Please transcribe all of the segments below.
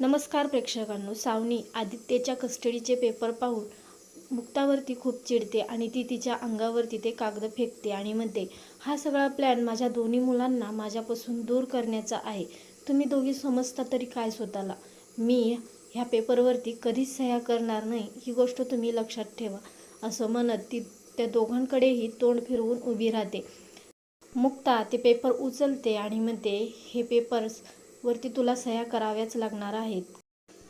नमस्कार प्रेक्षकांनो सावनी आदित्यच्या कस्टडीचे पेपर पाहून मुक्तावरती खूप चिडते आणि ती तिच्या अंगावरती ते कागद फेकते आणि म्हणते हा सगळा प्लॅन माझ्या दोन्ही मुलांना माझ्यापासून दूर करण्याचा आहे. तुम्ही दोघी समजता तरी काय स्वतःला? मी ह्या पेपरवरती कधीच सह्या करणार नाही. ही गोष्ट तुम्ही लक्षात ठेवा असं म्हणत ती त्या दोघांकडेही तोंड फिरवून उभी राहते. मुक्ता ते पेपर उचलते आणि म्हणते हे पेपर्स वरती तुला सह्या कराव्याच लागणार आहेत.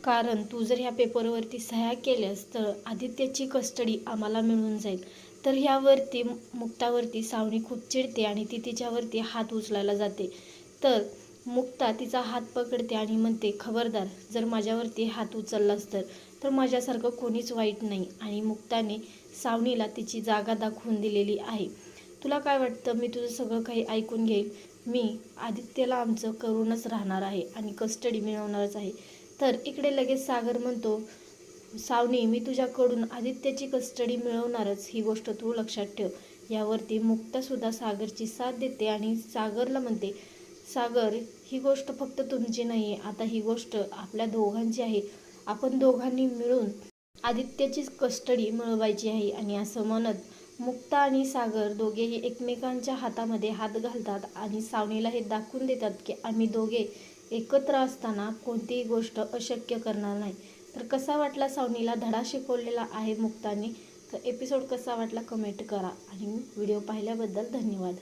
कारण तू जर ह्या पेपरवरती सह्या केल्यास तर आदित्यची कस्टडी आम्हाला मिळून जाईल. तर ह्यावरती मुक्तावरती सावणी खूप चिडते आणि ती तिच्यावरती हात उचलायला जाते. तर मुक्ता तिचा हात पकडते आणि म्हणते खबरदार जर माझ्यावरती हात उचललास तर तर माझ्यासारखं कोणीच वाईट नाही. आणि मुक्ताने सावणीला तिची जागा दाखवून दिलेली आहे. तुला काय वाटतं? मी तुझं सगळं काही ऐकून घेईल. मी आदित्यला आमचं करूनच राहणार आहे आणि कस्टडी मिळवणारच आहे. तर इकडे लगेच सागर म्हणतो सावनी मी तुझ्याकडून आदित्यची कस्टडी मिळवणारच. ही गोष्ट तू लक्षात ठेव. यावरती मुक्तासुद्धा सागरची साथ देते आणि सागरला म्हणते सागर ही गोष्ट फक्त तुमची नाही आहे आता ही गोष्ट आपल्या दोघांची आहे. आपण दोघांनी मिळून आदित्यचीच कस्टडी मिळवायची आहे आणि असं म्हणत मुक्ता आणि सागर दोघेही एकमेकांच्या हातामध्ये हात घालतात आणि सावनीला हे दाखवून देतात की आम्ही दोघे एकत्र असताना कोणतीही गोष्ट अशक्य करणार नाही. तर कसा वाटला सावनीला धडा शिकवलेला आहे मुक्ताने? तर एपिसोड कसा वाटला कमेंट करा. आणि व्हिडिओ पाहिल्याबद्दल धन्यवाद.